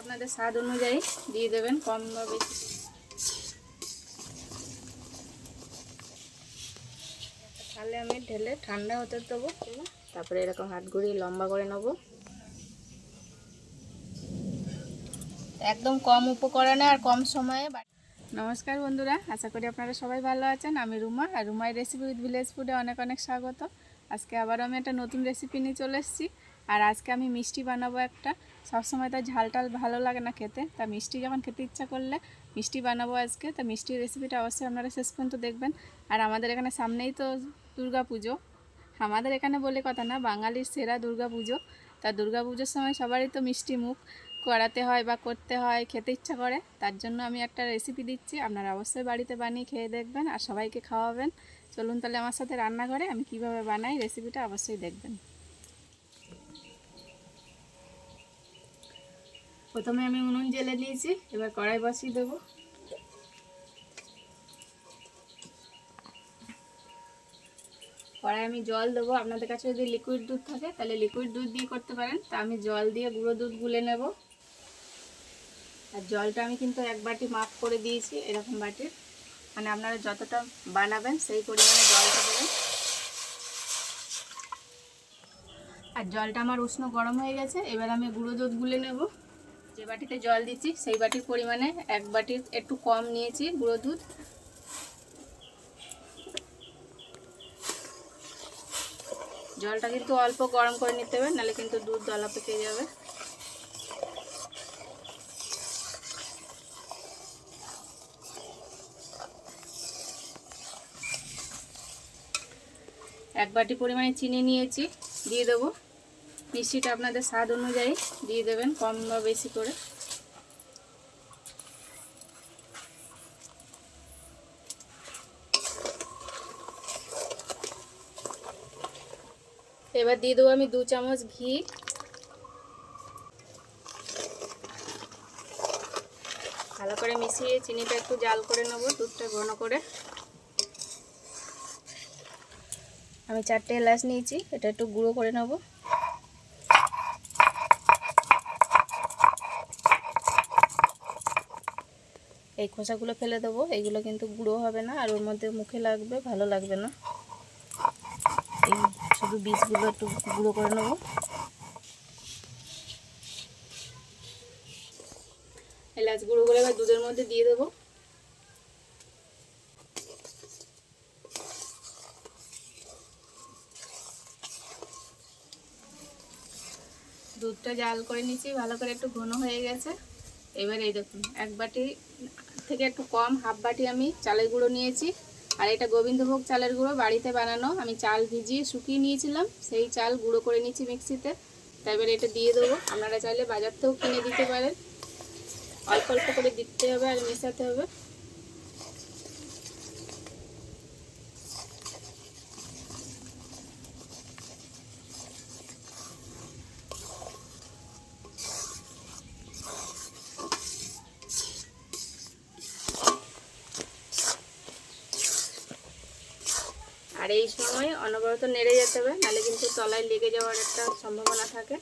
আপনাদের স্বাদ অনুযায়ী দিয়ে দেবেন, কম বা বেশি। তাহলে আমি ঢেলে ঠান্ডা হতে দেবো। তারপরে এরকম হাত ঘুরিয়ে লম্বা করে নেব। একদম কম উপকরণে আর কম সময়ে নমস্কার বন্ধুরা, আশা করি আপনারা সবাই ভালো আছেন। আমি রুমা, আর রুমাই রেসিপি উইথ ভিলেজ ফুডে অনেক অনেক স্বাগত। আজকে আবারও আমি একটা নতুন রেসিপি নিয়ে চলে এসেছি। আর আজকে আমি মিষ্টি বানাবো একটা। সবসময় তো ঝাল টাল ভালো লাগে না খেতে। তা মিষ্টি যখন খেতে ইচ্ছা করলে মিষ্টি বানাবো আজকে। তা মিষ্টির রেসিপিটা অবশ্যই আপনারা শেষ পর্যন্ত দেখবেন। আর আমাদের এখানে সামনেই তো দুর্গা পুজো। আমাদের এখানে বলে কথা না, বাঙালির সেরা দুর্গা পুজো। তা দুর্গা পুজোর সময় সবারই তো মিষ্টি মুখ। করাতে হয় বা করতে হয়, খেতে ইচ্ছা করে। তার জন্য আমি একটা রেসিপি দিচ্ছি। আপনারা অবশ্যই বাড়িতে বানিয়ে খেয়ে দেখবেন আর সবাইকে খাওয়াবেন। চলুন তাহলে আমার সাথে রান্না করে আমি কীভাবে বানাই রেসিপিটা অবশ্যই দেখবেন। প্রথমে আমি উনুন জেলে নিয়েছি, এবার কড়াই বসিয়ে দেবো। কড়াই আমি জল দেবো। আপনাদের কাছে যদি লিকুইড দুধ থাকে, তাহলে লিকুইড দুধ দিয়ে করতে পারেন। তা আমি জল দিয়ে গুঁড়ো দুধ গুলে নেব। আর জলটা আমি কিন্তু এক বাটি মাপ করে দিয়েছি এরকম বাটির মানে আপনারা যতটা বানাবেন, সেই পরিমাণে জলটা দেবেন। আর জলটা আমার উষ্ণ গরম হয়ে গেছে, এবার আমি গুঁড়ো দুধ গুলে নেব। যে বাটিতে জল দিচ্ছি, সেই বাটির পরিমাণে এক বাটির একটু কম নিয়েছি, গুঁড়ো দুধ। জলটা কিন্তু অল্প গরম করে নিতে হবে, নাহলে কিন্তু দুধ দলা পেকে যাবে। এক বাটি পরিমাণে চিনি নিয়েছি, দিয়ে দেবো। মিষ্টিটা আপনাদের স্বাদ অনুযায়ী দিয়ে দেবেন, কম বা বেশি করে। এবার দিয়ে দেবো আমি দু চামচ ঘি। ভালো করে মিশিয়ে চিনিটা একটু জাল করে নেব, দুধটা ঘন করে। আমি চারটে এলাচ নিয়েছি, এটা একটু গুঁড়ো করে নেব। এই খোসাগুলো ফেলে দেবো। এইগুলো কিন্তু গুঁড়ো হবে না, আর ওর মধ্যে মুখে লাগবে, ভালো লাগবে না। এই শুধু বীজগুলো একটু গুঁড়ো করে নেব। এলাচ গুঁড়োগুলো এবার দুধের মধ্যে দিয়ে দেবো। দুধটা জাল করে নিয়েছি ভালো করে একটু ঘন হয়ে গেছে। এবার এই দেখুন, এক বাটি থেকে একটু কম হাফ বাটি আমি চালের গুঁড়ো নিয়েছি। আর এটা গোবিন্দভোগ চালের গুঁড়ো, বাড়িতে বানানো। আমি চাল ভিজিয়ে শুকিয়ে নিয়েছিলাম, সেই চাল গুঁড়ো করে নিয়েছি মিক্সিতে। তারপরে এটা দিয়ে দেবো। আপনারা চাইলে বাজার থেকেও কিনে দিতে পারেন। অল্প অল্প করে দিতে হবে আর মেশাতে হবে। আর এই সময় অনবরত নেড়ে যেতে হবে, নাহলে কিন্তু তলায় লেগে যাওয়ার একটা সম্ভাবনা থাকে।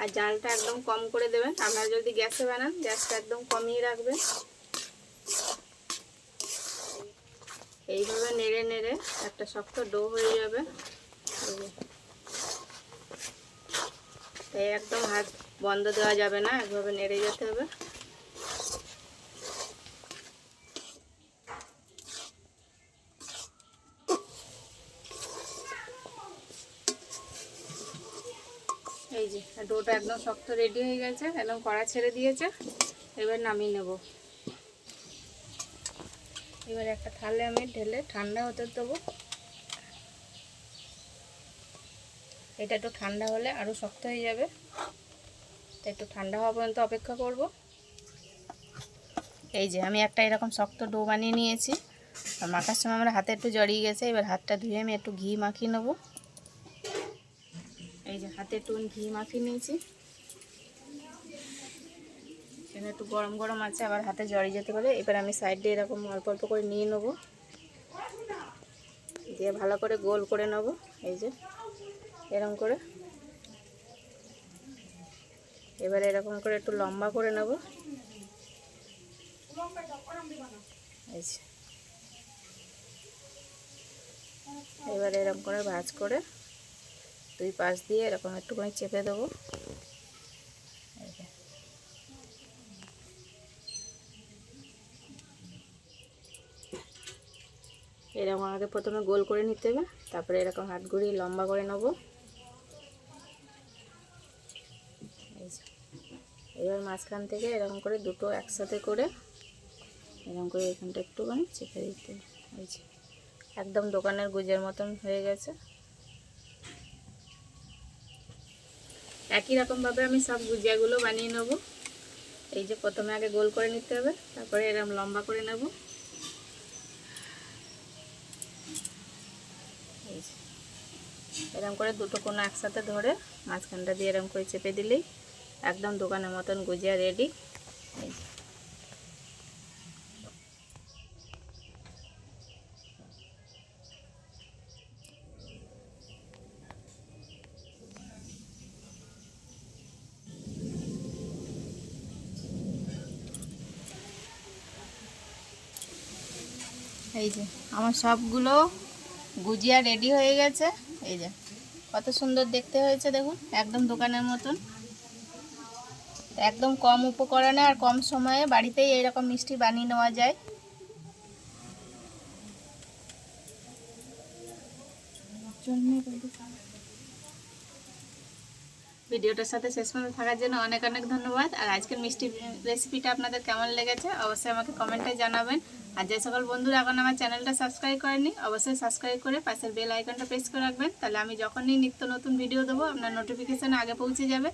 আর জালটা একদম কম করে দেবেন। আপনারা যদি গ্যাসে বানান, গ্যাসটা একদম কমিয়ে রাখবেন। এইভাবে নেড়ে নেড়ে একটা শক্ত ডো হয়ে যাবে। তাই একদম হাত বন্ধ দেওয়া যাবে না, একভাবে নেড়ে যেতে হবে। এই যে, ডোটা একদম শক্ত রেডি হয়ে গেছে, একদম কড়া ছেড়ে দিয়েছে। এবার নামিয়ে নেব। এবার একটা থালে আমি ঢেলে ঠান্ডা হতে দেবো। এটা একটু ঠান্ডা হলে আরও শক্ত হয়ে যাবে। তো একটু ঠান্ডা হওয়া পর্যন্ত অপেক্ষা করব। এই যে, আমি একটা এরকম শক্ত ডো বানিয়ে নিয়েছি। মাখার সময় আমার হাতে একটু জড়িয়ে গেছে, এবার হাতটা ধুয়ে আমি একটু ঘি মাখিয়ে নেব। এই যে হাতে একটু ঘি মাখিয়ে নিয়েছি। এখানে একটু গরম গরম আছে, আবার হাতে জড়িয়ে যেতে পারে। এবার আমি সাইড দিয়ে এরকম অল্প অল্প করে নিয়ে নেব। দিয়ে ভালো করে গোল করে নেব, এই যে এরকম করে। এবারে এরকম করে একটু লম্বা করে নেব। এই যে। এবারে এরকম করে ভাজ করে দুই পাশ দিয়ে এরকম একটুখানি চেপে দেবো। এরকম আগে প্রথমে গোল করে নিতে হবে, তারপরে এরকম হাত ঘুরিয়ে লম্বা করে নেব। এবার মাঝখান থেকে এরকম করে দুটো একসাথে করে এরকম করে এখানটা একটুখানি চেপে দিতে হবে। একদম দোকানের গুজের মতন হয়ে গেছে। একই রকমভাবে আমি সব গুজিয়াগুলো বানিয়ে নেব এই যে প্রথমে আগে গোল করে নিতে হবে, তারপরে এরকম লম্বা করে নেব এরম করে দুটো কোনো একসাথে ধরে মাঝখানটা দিয়ে এরম করে চেপে দিলেই একদম দোকানের মতন গুজিয়া রেডি এই যে। এই যে, আমার সবগুলো গুজিয়া রেডি হয়ে গেছে। এই যে, কত সুন্দর দেখতে হয়েছে দেখুন, একদম দোকানের মতন। একদম কম উপকরণে আর কম সময়ে বাড়িতেই এইরকম মিষ্টি বানিয়ে নেওয়া যায়। ভিডিওটার সাথে শেষ পর্যন্ত থাকার জন্য অনেক অনেক ধন্যবাদ। আর আজকের মিষ্টি রেসিপিটা আপনাদের কেমন লেগেছে অবশ্যই আমাকে কমেন্টে জানাবেন। আর যে সকল বন্ধুরা এখন আমার চ্যানেলটা সাবস্ক্রাইব করেনি অবশ্যই সাবস্ক্রাইব করে পাশের বেল আইকনটা প্রেস করে রাখবেন। তাহলে আমি যখনই নিত্য নতুন ভিডিও দেবো, আপনার নোটিফিকেশান আগে পৌঁছে যাবে।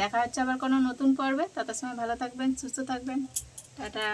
দেখা হচ্ছে আবার কোনো নতুন পর্বে। তত সময় ভালো থাকবেন, সুস্থ থাকবেন। টাটা।